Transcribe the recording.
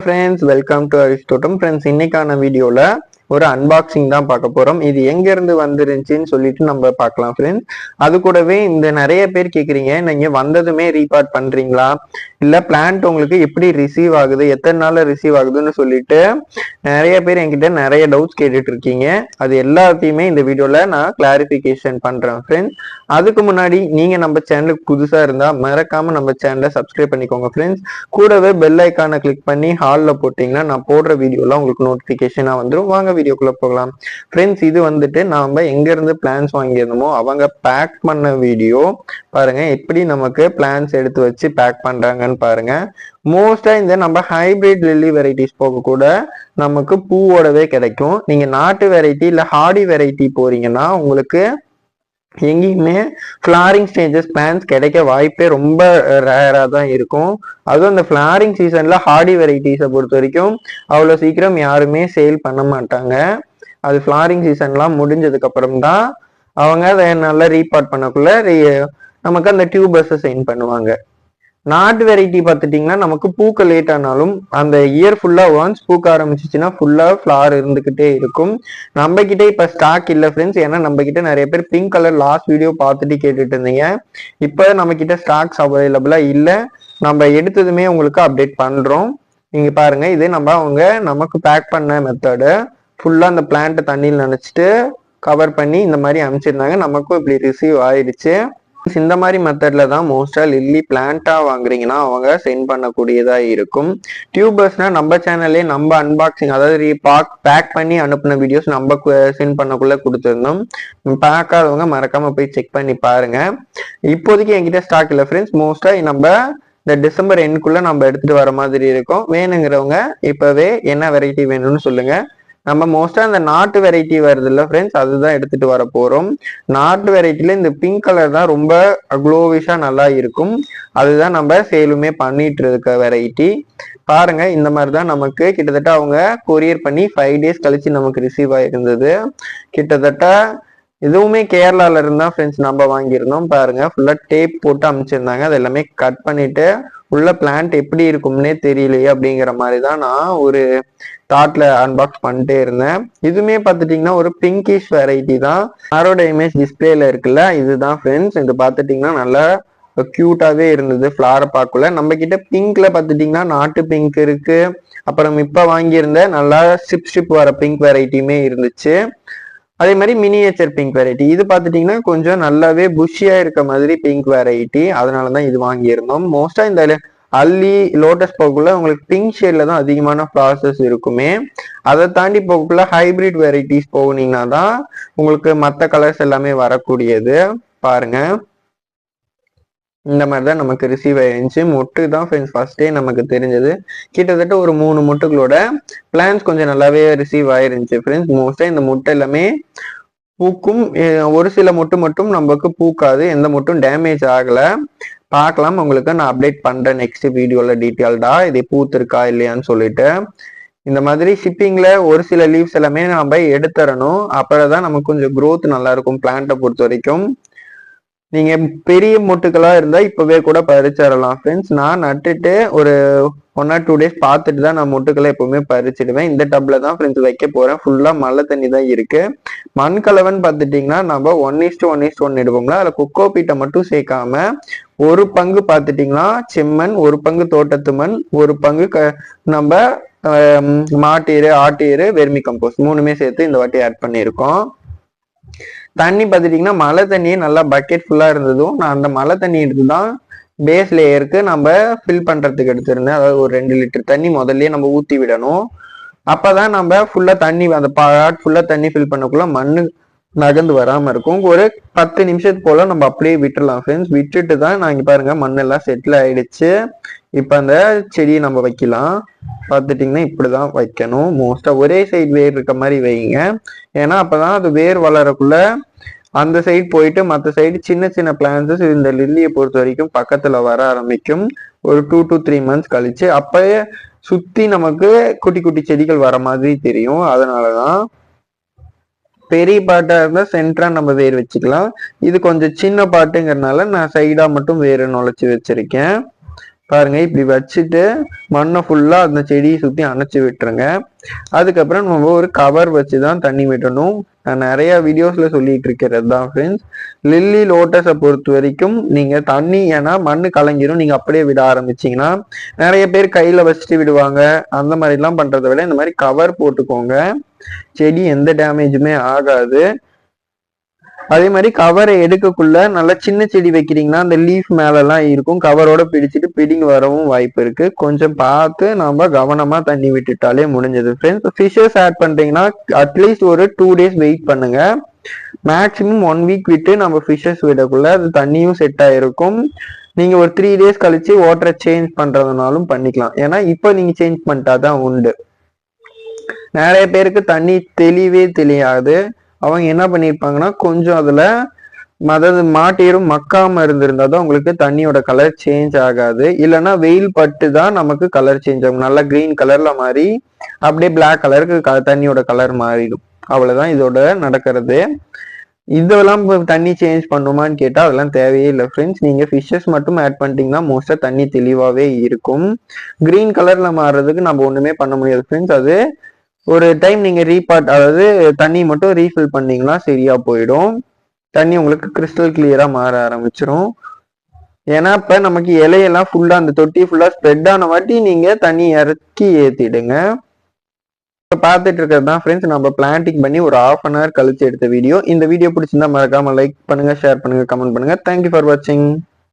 Friends welcome to அரிஸ்டோட்டம் friends இன்னைக்கான வீடியோல ஒரு அன்பாக்சிங் தான் பார்க்க போறோம். இது எங்க இருந்து வந்துருந்துச்சுன்னு சொல்லிட்டு நம்ம பார்க்கலாம் ஃப்ரெண்ட்ஸ் அது கூடவே இந்த நிறைய பேர் கேக்குறீங்க நீங்க வந்ததுமே ரீபார்ட் பண்றீங்களா? இல்ல பிளான்ட் உங்களுக்கு எப்படி ரிசீவ் ஆகுது எத்தனை நாள்ல ரிசீவ் ஆகுதுன்னு சொல்லிட்டு நிறைய பேர் என்கிட்ட நிறைய டவுட்ஸ் கேட்டுட்டு இருக்கீங்க. அது எல்லாத்தையுமே இந்த வீடியோல நான் கிளாரிபிகேஷன் பண்றேன் ஃப்ரெண்ட்ஸ் அதுக்கு முன்னாடி நீங்க நம்ம சேனலுக்கு புதுசா இருந்தா மறக்காம நம்ம சேனலை சப்ஸ்கிரைப் பண்ணிக்கோங்க ஃப்ரெண்ட்ஸ் கூடவே பெல் ஐக்கானை கிளிக் பண்ணி ஹாலில் போட்டிங்கன்னா நான் போடுற வீடியோலாம் உங்களுக்கு நோட்டிஃபிகேஷனாக வந்துடும் வாங்க வீடியோக்குள்ள போகலாம். ஃப்ரெண்ட்ஸ் இது வந்துட்டு நாம எங்கேருந்து பிளான்ஸ் வாங்கியிருந்தோமோ அவங்க பேக் பண்ண வீடியோ பாருங்க எப்படி நமக்கு பிளான்ஸ் எடுத்து வச்சு பேக் பண்றாங்கன்னு பாருங்க. மோஸ்டா இந்த நம்ம ஹைபிரிட் லில்லி வெரைட்டிஸ் போக கூட நமக்கு பூவோடவே கிடைக்கும். நீங்க நாட்டு வெரைட்டி இல்ல ஹார்டி வெரைட்டி போறீங்கன்னா உங்களுக்கு எங்கேயுமே ஃப்ளாரிங் ஸ்டேஜஸ் பிளான்ஸ் கிடைக்க வாய்ப்பே ரொம்ப ரேராக தான் இருக்கும். அதுவும் அந்த ஃப்ளாரிங் சீசனில் ஹார்டி வெரைட்டிஸை பொறுத்த வரைக்கும் அவ்வளோ சீக்கிரம் யாருமே சேல் பண்ண மாட்டாங்க. அது ஃப்ளாரிங் சீசன்லாம் முடிஞ்சதுக்கப்புறம் தான் அவங்க அதை நல்லா ரீபார்ட் பண்ணக்குள்ள நமக்கு அந்த டியூபஸை சென்ட் பண்ணுவாங்க. நாட்டு வெரைட்டி பார்த்துட்டிங்கன்னா நமக்கு பூக்க லேட் ஆனாலும் அந்த இயர் ஃபுல்லாக ஒன்ஸ் பூக்க ஆரம்பிச்சிச்சுன்னா ஃபுல்லாக ஃப்ளார் இருந்துக்கிட்டே இருக்கும். நம்ம கிட்ட இப்போ ஸ்டாக் இல்லை ஃப்ரெண்ட்ஸ் ஏன்னா நம்ம கிட்ட நிறைய பேர் பிங்க் கலர் லாஸ்ட் வீடியோ பார்த்துட்டு கேட்டுட்டு இருந்தீங்க. இப்போ நம்ம கிட்ட ஸ்டாக்ஸ் அவைலபிளாக இல்லை. நம்ம எடுத்ததுமே உங்களுக்கு அப்டேட் பண்ணுறோம் நீங்கள் பாருங்க இது நம்ம அவங்க நமக்கு பேக் பண்ண மெத்தடு ஃபுல்லாக அந்த பிளான்ட்டை தண்ணியில் நினச்சிட்டு கவர் பண்ணி இந்த மாதிரி அனுப்பிச்சிருந்தாங்க. நமக்கும் இப்படி ரிசீவ் ஆயிடுச்சு. இந்த மாதிரி மெத்தட்ல தான் மோஸ்டா லில்லி பிளான்ட்டா வாங்குறீங்கன்னா அவங்க சென்ட் பண்ணக்கூடியதா இருக்கும். டியூபர்ஸ்னா நம்ம சேனல்லே நம்ம அன்பாக்சிங் அதாவது பேக் பண்ணி அனுப்பின வீடியோஸ் நம்ம சென்ட் பண்ணக்குள்ள கொடுத்துருந்தோம் பார்க்காதவங்க மறக்காம போய் செக் பண்ணி பாருங்க. இப்போதைக்கு என்கிட்ட ஸ்டாக் இல்லை ஃப்ரெண்ட்ஸ் மோஸ்டா நம்ம இந்த டிசம்பர் எண்ட்குள்ள நம்ம எடுத்துட்டு வர மாதிரி இருக்கும். வேணுங்கிறவங்க இப்பவே என்ன வெரைட்டி வேணும்னு சொல்லுங்க. நம்ம மோஸ்டா இந்த நாட்டு வெரைட்டி வருது இல்ல ஃப்ரெண்ட்ஸ் அதுதான் எடுத்துட்டு வர போறோம். நாட்டு வெரைட்டில இந்த பிங்க் கலர் தான் ரொம்ப க்ளோவிஷா நல்லா இருக்கும். அதுதான் நம்ம சேலுமே பண்ணிட்டு இருக்க வெரைட்டி பாருங்க இந்த மாதிரி தான் நமக்கு கிட்டத்தட்ட அவங்க கொரியர் பண்ணி ஃபைவ் டேஸ் கழிச்சு நமக்கு ரிசீவ் ஆயிருந்தது. கிட்டத்தட்ட இதுவுமே கேரளால இருந்தா ஃப்ரெண்ட்ஸ் நம்ம வாங்கியிருந்தோம். பாருங்க ஃபுல்லா டேப் போட்டு அமைச்சிருந்தாங்க. அது எல்லாமே கட் பண்ணிட்டு உள்ள பிளான்ட் எப்படி இருக்கும்னே தெரியலையே அப்படிங்கிற மாதிரி தான் நான் ஒரு தாட்ல அன்பாக்ஸ் பண்ணிட்டே இருந்தேன். இதுவுமே பார்த்துட்டிங்கன்னா ஒரு பிங்கிஷ் வெரைட்டி தான். யாரோட இமேஜ் டிஸ்பிளேல இருக்குல்ல இதுதான் ஃப்ரெண்ட்ஸ் இது பார்த்துட்டிங்கன்னா நல்லா க்யூட்டாவே இருந்தது ஃப்ளாரை பார்க்கல நம்ம கிட்ட பிங்க்ல பார்த்துட்டிங்கன்னா நாட்டு பிங்க் இருக்கு. அப்புறம் இப்ப வாங்கியிருந்த நல்லா ஸ்ட்ரிப் ஸ்ட்ரிப் வர பிங்க் வெரைட்டியுமே இருந்துச்சு. அதே மாதிரி மினியேச்சர் பிங்க் வெரைட்டி இது பார்த்துட்டிங்கன்னா கொஞ்சம் நல்லாவே புஷியா இருக்க மாதிரி பிங்க் வெரைட்டி அதனால தான் இது வாங்கியிருந்தோம். மோஸ்டா இந்த அல்லி லோட்டஸ் போக்குள்ள உங்களுக்கு பிங்க் ஷேட்ல தான் அதிகமான ப்ராசஸ் இருக்குமே. அதை தாண்டி போக்குள்ள ஹைபிரிட் வெரைட்டிஸ் போனீங்கன்னா தான் உங்களுக்கு மற்ற கலர்ஸ் எல்லாமே வரக்கூடியது. பாருங்க. இந்த மாதிரி தான் நமக்கு ரிசீவ் ஆயிருந்துச்சு. மொட்டு தான் ஃப்ரெண்ட்ஸ் ஃபர்ஸ்டே நமக்கு தெரிஞ்சது. கிட்டத்தட்ட ஒரு மூணு மொட்டுகளோட பிளான்ஸ் கொஞ்சம் நல்லாவே ரிசீவ் ஆயிருந்துச்சு ஃப்ரெண்ட்ஸ் மோஸ்டா இந்த முட்டை எல்லாமே பூக்கும். ஒரு சில மொட்டு மட்டும் நமக்கு பூக்காது. எந்த மொட்டும் டேமேஜ் ஆகலை. பார்க்கலாம் உங்களுக்கு நான் அப்டேட் பண்ணுறேன் நெக்ஸ்ட் வீடியோவில் டீட்டெயில்டா இது பூத்திருக்கா இல்லையான்னு சொல்லிட்டு. இந்த மாதிரி ஷிப்பிங்கில் ஒரு சில லீவ்ஸ் எல்லாமே நம்ம எடுத்துறணும் அப்புறம் தான் நமக்கு கொஞ்சம் க்ரோத் நல்லாயிருக்கும் பிளான்ட்டை பொறுத்த வரைக்கும். நீங்க பெரிய மொட்டுக்களாக இருந்தால் இப்போவே கூட பறிச்சிடலாம் ஃப்ரெண்ட்ஸ் நான் நட்டுட்டு ஒரு ஒன் ஆர் டூ டேஸ் பார்த்துட்டு தான் நான் மொட்டுக்களை எப்போவுமே பறிச்சிடுவேன். இந்த டப்பில் தான் ஃப்ரெண்ட்ஸ் வைக்க போகிறேன் ஃபுல்லாக மழை தண்ணி தான் இருக்கு. மண் கலவன் பார்த்துட்டிங்கன்னா நம்ம one is to one is to one எடுப்போம்ல அதில் கொக்கோ பீட்டை மட்டும் சேர்க்காம ஒரு பங்கு பார்த்துட்டீங்கன்னா செம்மண் ஒரு பங்கு தோட்டத்து மண் ஒரு பங்கு க நம்ம மாட்டீரு ஆட்டீரு வெர்மி கம்போஸ்ட் மூணுமே சேர்த்து இந்த வாட்டி ஆட் பண்ணியிருக்கோம். தண்ணி பார்த்துட்டிங்கன்னா மழை தண்ணியே நல்லா பக்கெட் ஃபுல்லாக இருந்ததும் நான் அந்த மழை தண்ணி எடுத்து தான் பேஸ் லேயருக்கு நம்ம ஃபில் பண்ணுறதுக்கு எடுத்திருந்தேன். அதாவது ஒரு ரெண்டு லிட்டர் தண்ணி முதல்லயே நம்ம ஊற்றி விடணும். அப்பதான் நம்ம ஃபுல்லாக தண்ணி அந்த பாட் ஃபுல்லாக தண்ணி ஃபில் பண்ணக்குள்ள மண்ணு நகர்ந்து வராம இருக்கும். ஒரு பத்து நிமிஷத்து போல நம்ம அப்படியே விட்டுடலாம் ஃப்ரெண்ட்ஸ் விட்டுட்டு தான் நான் இங்க பாருங்க மண்ணெல்லாம் செட்டில் ஆயிடுச்சு. இப்போ அந்த செடியை நம்ம வைக்கலாம். பார்த்துட்டிங்கன்னா இப்படிதான் வைக்கணும். மோஸ்டா ஒரே சைடு வேர் இருக்க மாதிரி வைங்க. ஏன்னா அப்பதான் அது வேர் வளரக்குள்ள அந்த சைடு போயிட்டு மற்ற சைடு சின்ன சின்ன பிளான்ஸஸ் இந்த லில்லியை பொறுத்த வரைக்கும் பக்கத்துல வர ஆரம்பிக்கும். ஒரு டூ டு த்ரீ மந்த்ஸ் கழிச்சு அப்பயே சுத்தி நமக்கு குட்டி குட்டி செடிகள் வர மாதிரி தெரியும். அதனாலதான் பெரிய பாட்டா இருந்தா சென்டரா நம்ம வேர் வச்சுக்கலாம். இது கொஞ்சம் சின்ன பாட்டுங்கிறதுனால நான் சைடா மட்டும் வேறு நுழைச்சி வச்சிருக்கேன். பாருங்க இப்படி வச்சுட்டு மண்ணை ஃபுல்லா அந்த செடியை சுத்தி அணைச்சி விட்டுருங்க. அதுக்கப்புறம் நம்ம ஒரு கவர் வச்சு தான் தண்ணி விடணும். நான் நிறைய வீடியோஸ்ல சொல்லிட்டு இருக்கிறது தான் ஃப்ரெண்ட்ஸ் லில்லி லோட்டஸை பொறுத்த வரைக்கும் நீங்க தண்ணி ஏன்னா மண் கலங்கிரும். நீங்க அப்படியே விட ஆரம்பிச்சீங்கன்னா நிறைய பேர் கையில வச்சுட்டு விடுவாங்க. அந்த மாதிரி எல்லாம் பண்றதை விட இந்த மாதிரி கவர் போட்டுக்கோங்க. செடி எந்த டேமேஜுமே ஆகாது. அதே மாதிரி கவரை எடுக்கக்குள்ள நல்லா சின்ன செடி வைக்கிறீங்கன்னா அந்த லீஃப் மேலெல்லாம் இருக்கும். கவரோட பிடிச்சிட்டு பிடிங்க வரவும் வாய்ப்பு இருக்கு. கொஞ்சம் பார்த்து நம்ம கவனமா தண்ணி விட்டுட்டாலே முடிஞ்சது. ஃப்ரெண்ட்ஸ் ஃபிஷஸ் ஆட் பண்றீங்கன்னா அட்லீஸ்ட் ஒரு டூ டேஸ் வெயிட் பண்ணுங்க. மேக்ஸிமம் ஒன் வீக் விட்டு நம்ம ஃபிஷஸ் விடக்குள்ள அது தண்ணியும் செட் ஆயிருக்கும். நீங்க ஒரு த்ரீ டேஸ் கழிச்சு வாட்டரை சேஞ்ச் பண்றதுனாலும் பண்ணிக்கலாம். ஏன்னா இப்போ நீங்க சேஞ்ச் பண்ணிட்டாதான் உண்டு. நிறைய பேருக்கு தண்ணி தெளிவே தெரியாது. அவங்க என்ன பண்ணியிருப்பாங்கன்னா கொஞ்சம் அதுல அதாவது மாட்டீரும் மக்காம இருந்திருந்தா தான் உங்களுக்கு தண்ணியோட கலர் சேஞ்ச் ஆகாது. இல்லைன்னா வெயில் பட்டு தான் நமக்கு கலர் சேஞ்ச் ஆகும். நல்லா கிரீன் கலர்ல மாறி அப்படியே பிளாக் கலருக்கு க- தண்ணியோட கலர் மாறிடும். அவ்வளவுதான் இதோட நடக்கிறது. இதெல்லாம் தண்ணி சேஞ்ச் பண்ணுமான்னு கேட்டா அதெல்லாம் தேவையே இல்லை ஃப்ரெண்ட்ஸ் நீங்க ஃபிஷ்ஷஸ் மட்டும் ஆட் பண்ணிட்டீங்கன்னா மோஸ்டா தண்ணி தெளிவாவே இருக்கும். கிரீன் கலர்ல மாறுறதுக்கு நம்ம ஒண்ணுமே பண்ண முடியாது ஃப்ரெண்ட்ஸ் அது ஒரு டைம் நீங்க ரீபார்ட் அதாவது தண்ணி மட்டும் ரீஃபில் பண்ணீங்கன்னா சரியா போயிடும். தண்ணி உங்களுக்கு கிறிஸ்டல் கிளியரா மாற ஆரம்பிச்சிடும் ஏன்னா இப்ப நமக்கு இலையெல்லாம் ஃபுல்லா அந்த தொட்டி ஃபுல்லா ஸ்ப்ரெட் ஆன வாட்டி நீங்க தண்ணி இறக்கி ஏத்திடுங்க. இப்போ பார்த்துட்டு இருக்கிறது தான் ஃப்ரெண்ட்ஸ் நம்ம பிளான்டிங் பண்ணி ஒரு ஆஃப் அன் ஹவர் கழிச்சு எடுத்த வீடியோ இந்த வீடியோ பிடிச்சிருந்தா மறக்காம லைக் பண்ணுங்க ஷேர் பண்ணுங்க கமெண்ட் பண்ணுங்க. தேங்க்யூ ஃபார் வாட்சிங்